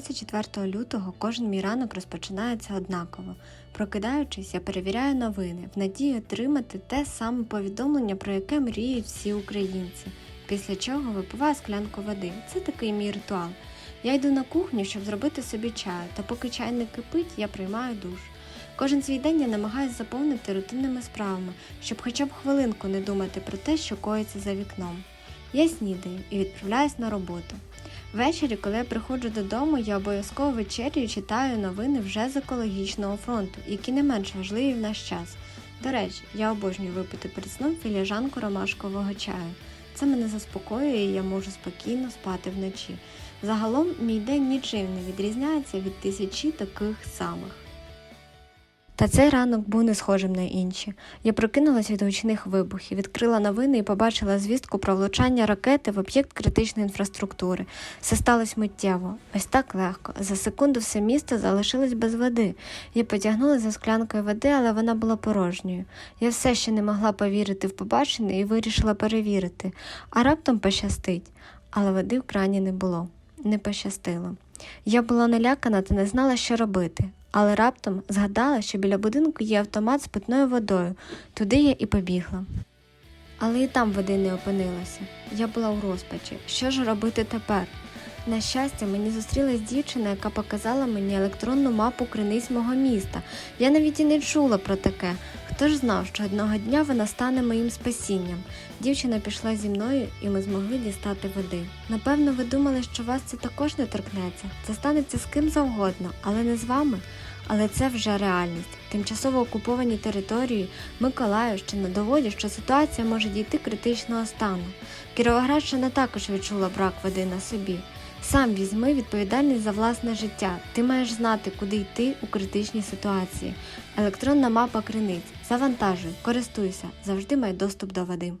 24 лютого кожен мій ранок розпочинається однаково. Прокидаючись, я перевіряю новини в надії отримати те саме повідомлення, про яке мріють всі українці. Після чого випиваю склянку води. Це такий мій ритуал. Я йду на кухню, щоб зробити собі чаю, та поки чай не кипить, я приймаю душ. Кожен свій день я намагаюся заповнити рутинними справами, щоб хоча б хвилинку не думати про те, що коїться за вікном. Я снідаю і відправляюсь на роботу. Ввечері, коли я приходжу додому, я обов'язково вечерю і читаю новини вже з екологічного фронту, які не менш важливі в наш час. До речі, я обожнюю випити перед сном філіжанку ромашкового чаю. Це мене заспокоює і я можу спокійно спати вночі. Загалом мій день нічим не відрізняється від тисячі таких самих. Та цей ранок був не схожим на інші. Я прокинулась від гучних вибухів, відкрила новини і побачила звістку про влучання ракети в об'єкт критичної інфраструктури. Все сталося миттєво, ось так легко. За секунду все місто залишилось без води. Я потягнулася за склянкою води, але вона була порожньою. Я все ще не могла повірити в побачене і вирішила перевірити. А раптом пощастить. Але води в крані не було. Не пощастило. Я була налякана та не знала, що робити. Але раптом згадала, що біля будинку є автомат з питною водою. Туди я і побігла. Але і там води не опинилося. Я була у розпачі. Що ж робити тепер? На щастя, мені зустрілась дівчина, яка показала мені електронну мапу криниць мого міста. Я навіть і не чула про таке. Хто ж знав, що одного дня вона стане моїм спасінням. Дівчина пішла зі мною, і ми змогли дістати води. Напевно, ви думали, що вас це також не торкнеться. Це станеться з ким завгодно, але не з вами. Але це вже реальність. Тимчасово окуповані території Миколаївщина доводять, що ситуація може дійти критичного стану. Кіровоградщина також відчула брак води на собі. Сам візьми відповідальність за власне життя. Ти маєш знати, куди йти у критичній ситуації. Електронна мапа криниць. Завантажуй, користуйся, завжди май доступ до води.